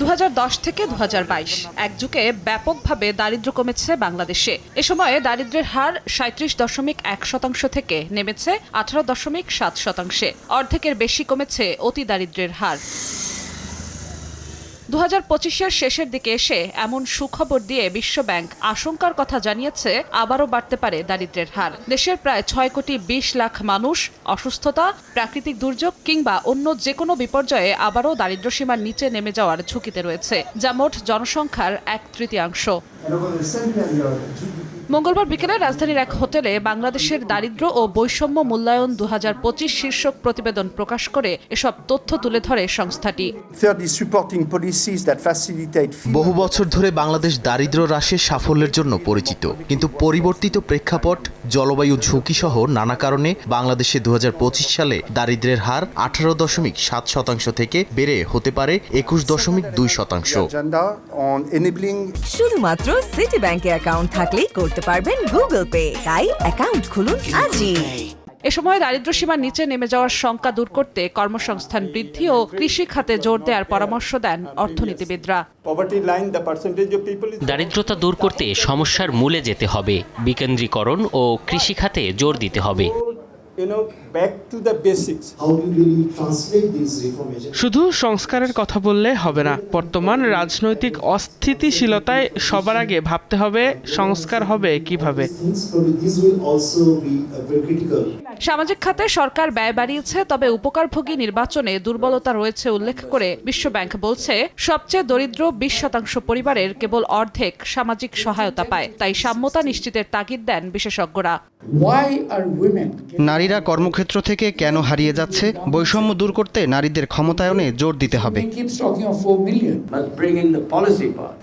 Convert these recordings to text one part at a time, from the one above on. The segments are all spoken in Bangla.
দু হাজার দশ থেকে দু এক যুগে ব্যাপকভাবে দারিদ্র্য কমেছে বাংলাদেশে। এ সময়ে দারিদ্রের হার সাঁত্রিশ দশমিক এক শতাংশ থেকে নেমেছে আঠারো দশমিক সাত শতাংশে। অর্ধেকের বেশি কমেছে অতি দারিদ্রের হার। দু হাজার শেষের দিকে এসে এমন সুখবর দিয়ে বিশ্বব্যাংক আশঙ্কার কথা জানিয়েছে, আবারও বাড়তে পারে দারিদ্রের হার। দেশের প্রায় ছয় কোটি বিশ লাখ মানুষ অসুস্থতা, প্রাকৃতিক দুর্যোগ কিংবা অন্য যে কোনো বিপর্যয়ে আবারও দারিদ্র্যসীমার নিচে নেমে যাওয়ার ঝুঁকিতে রয়েছে, যা মোট জনসংখ্যার এক তৃতীয়াংশ। মঙ্গলবার বিকেলে রাজধানীর এক হোটেলে বাংলাদেশের দারিদ্র্য ও বৈষম্য মূল্যায়ন দু হাজার পঁচিশ শীর্ষক প্রতিবেদন প্রকাশ করে এসব তথ্য তুলে ধরে সংস্থাটি। বহু বছর ধরে বাংলাদেশ দারিদ্র্য হ্রাসের সাফল্যের জন্য পরিচিত কিন্তু পরিবর্তিত প্রেক্ষাপট জলবায়ু ঝুঁকি সহ নানা কারণে বাংলাদেশে দু হাজার পঁচিশ সালে দারিদ্র্যের হার আঠারো দশমিক সাত শতাংশ থেকে বেড়ে হতে পারে একুশ দশমিক দুই শতাংশ। শুধুমাত্র সিটি ব্যাংকে অ্যাকাউন্ট থাকলেই করতে পারবেন গুগল পে তাই অ্যাকাউন্ট খুলুন আজই। এ সময় দারিদ্র্যসীমার নিচে নেমে যাওয়ার শঙ্কা দূর করতে কর্মসংস্থান বৃদ্ধি ও কৃষি খাতে জোর দেওয়ার পরামর্শ দেন অর্থনীতিবিদরা। দারিদ্রতা দূর করতে সমস্যার মূলে যেতে হবে। বিকেন্দ্রীকরণ ও কৃষি খাতে জোর দিতে হবে। You know back to the basics. how do you really translate these? শুধু সংস্কারের কথা বললে হবে না বর্তমান রাজনৈতিক অস্থিতিশীলতায় সবার আগে ভাবতে হবে সংস্কার হবে কীভাবে. সামাজিক খাতে সরকার ব্যয় বাড়িয়েছে তবে উপকারভোগী নির্বাচনে দুর্বলতা রয়েছে উল্লেখ করে বিশ্বব্যাংক বলছে সবচেয়ে দরিদ্র বিশ শতাংশ পরিবারের কেবল অর্ধেক সামাজিক সহায়তা পায় তাই সাম্যতা নিশ্চিতের তাগিদ দেন বিশেষজ্ঞরা নারীরা কর্মক্ষেত্র থেকে কেন হারিয়ে যাচ্ছে? বৈষম্য দূর করতে নারীদের ক্ষমতায়নে জোর দিতে হবে। He keeps talking of 4 million.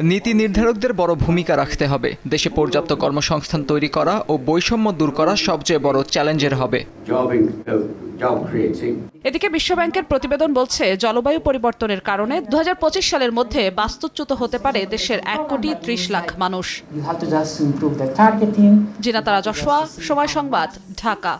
নীতি নির্ধারকদের বড় ভূমিকা রাখতে হবে। দেশে পর্যাপ্ত কর্মসংস্থান তৈরি করা ও বৈষম্য দূর করা সবচেয়ে বড় চ্যালেঞ্জের হবে। এদিকে বিশ্বব্যাংকের প্রতিবেদন বলছে জলবায়ু পরিবর্তনের কারণে দু হাজার পঁচিশ সালের মধ্যে বাস্তুচ্যুত হতে পারে দেশের এক কোটি ত্রিশ লাখ মানুষ. জিনাতারা যশোয়া সময় সংবাদ ঢাকা।